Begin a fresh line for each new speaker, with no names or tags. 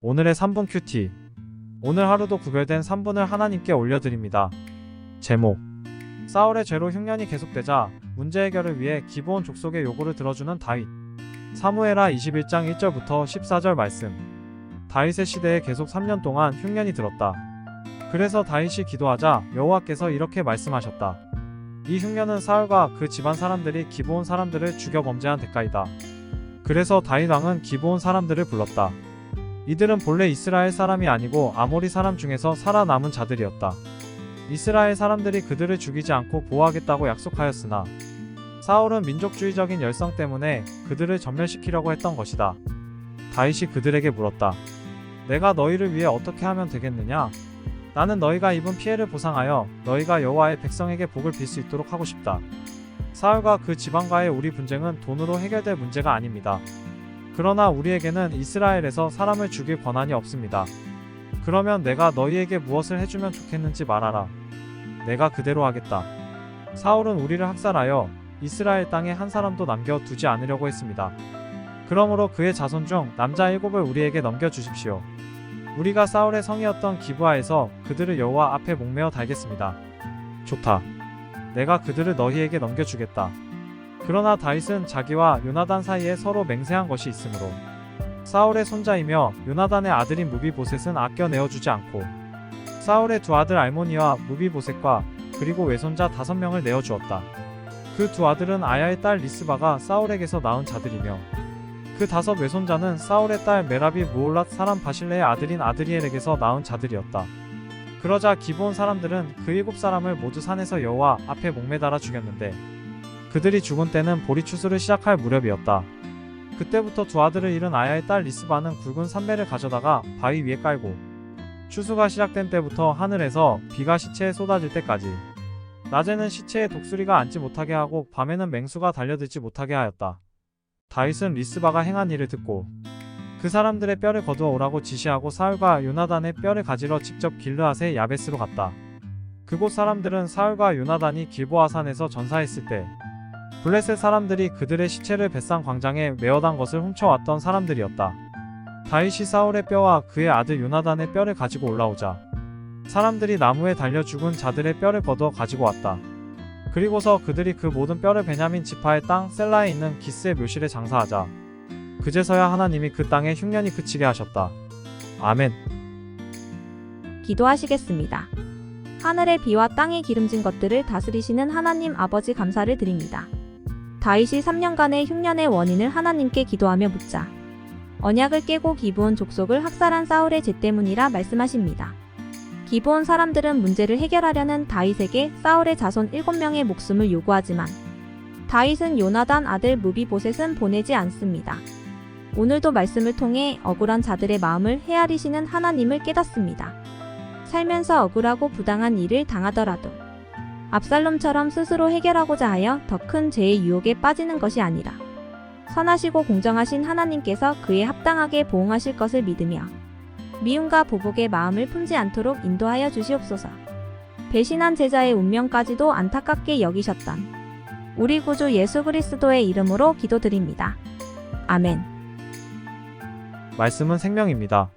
오늘의 3분 큐티. 오늘 하루도 구별된 3분을 하나님께 올려드립니다. 제목. 사울의 죄로 흉년이 계속되자 문제 해결을 위해 기브온 족속의 요구를 들어주는 다윗. 사무엘하 21장 1절부터 14절 말씀. 다윗의 시대에 계속 3년 동안 흉년이 들었다. 그래서 다윗이 기도하자 여호와께서 이렇게 말씀하셨다. 이 흉년은 사울과 그 집안 사람들이 기브온 사람들을 죽여 범죄한 대가이다. 그래서 다윗 왕은 기브온 사람들을 불렀다. 이들은 본래 이스라엘 사람이 아니고 아모리 사람 중에서 살아남은 자들이었다. 이스라엘 사람들이 그들을 죽이지 않고 보호하겠다고 약속하였으나 사울은 민족주의적인 열성 때문에 그들을 전멸시키려고 했던 것이다. 다윗이 그들에게 물었다. 내가 너희를 위해 어떻게 하면 되겠느냐? 나는 너희가 입은 피해를 보상하여 너희가 여호와의 백성에게 복을 빌 수 있도록 하고 싶다. 사울과 그 지방과의 우리 분쟁은 돈으로 해결될 문제가 아닙니다. 그러나 우리에게는 이스라엘에서 사람을 죽일 권한이 없습니다. 그러면 내가 너희에게 무엇을 해주면 좋겠는지 말하라. 내가 그대로 하겠다. 사울은 우리를 학살하여 이스라엘 땅에 한 사람도 남겨두지 않으려고 했습니다. 그러므로 그의 자손 중 남자 일곱을 우리에게 넘겨주십시오. 우리가 사울의 성이었던 기브아에서 그들을 여호와 앞에 목매어 달겠습니다. 좋다. 내가 그들을 너희에게 넘겨주겠다. 그러나 다윗은 자기와 요나단 사이에 서로 맹세한 것이 있으므로 사울의 손자이며 요나단의 아들인 무비보셋은 아껴 내어주지 않고 사울의 두 아들 알모니와 무비보셋과 그리고 외손자 다섯 명을 내어주었다. 그 두 아들은 아야의 딸 리스바가 사울에게서 낳은 자들이며 그 다섯 외손자는 사울의 딸 메라비 무올랏 사람 바실레의 아들인 아드리엘에게서 낳은 자들이었다. 그러자 기브온 사람들은 그 일곱 사람을 모두 산에서 여호와 앞에 목매달아 죽였는데 그들이 죽은 때는 보리 추수를 시작할 무렵이었다. 그때부터 두 아들을 잃은 아야의 딸 리스바는 굵은 삼배를 가져다가 바위 위에 깔고 추수가 시작된 때부터 하늘에서 비가 시체에 쏟아질 때까지 낮에는 시체에 독수리가 앉지 못하게 하고 밤에는 맹수가 달려들지 못하게 하였다. 다윗은 리스바가 행한 일을 듣고 그 사람들의 뼈를 거두어 오라고 지시하고 사울과 요나단의 뼈를 가지러 직접 길르앗의 야베스로 갔다. 그곳 사람들은 사울과 요나단이 길보아산에서 전사했을 때 블레셋 사람들이 그들의 시체를 벳산 광장에 메어단 것을 훔쳐왔던 사람들이었다. 다윗이 사울의 뼈와 그의 아들 요나단의 뼈를 가지고 올라오자 사람들이 나무에 달려 죽은 자들의 뼈를 거두어 가지고 왔다. 그리고서 그들이 그 모든 뼈를 베냐민 지파의 땅 셀라에 있는 기스의 묘실에 장사하자 그제서야 하나님이 그 땅에 흉년이 그치게 하셨다. 아멘.
기도하시겠습니다. 하늘의 비와 땅에 기름진 것들을 다스리시는 하나님 아버지 감사를 드립니다. 다윗이 3년간의 흉년의 원인을 하나님께 기도하며 묻자 언약을 깨고 기브온 족속을 학살한 사울의 죄 때문이라 말씀하십니다. 기브온 사람들은 문제를 해결하려는 다윗에게 사울의 자손 7명의 목숨을 요구하지만 다윗은 요나단 아들 무비보셋은 보내지 않습니다. 오늘도 말씀을 통해 억울한 자들의 마음을 헤아리시는 하나님을 깨닫습니다. 살면서 억울하고 부당한 일을 당하더라도 압살롬처럼 스스로 해결하고자 하여 더 큰 죄의 유혹에 빠지는 것이 아니라 선하시고 공정하신 하나님께서 그에 합당하게 보응하실 것을 믿으며 미움과 보복의 마음을 품지 않도록 인도하여 주시옵소서. 배신한 제자의 운명까지도 안타깝게 여기셨던 우리 구주 예수 그리스도의 이름으로 기도드립니다. 아멘.
말씀은 생명입니다.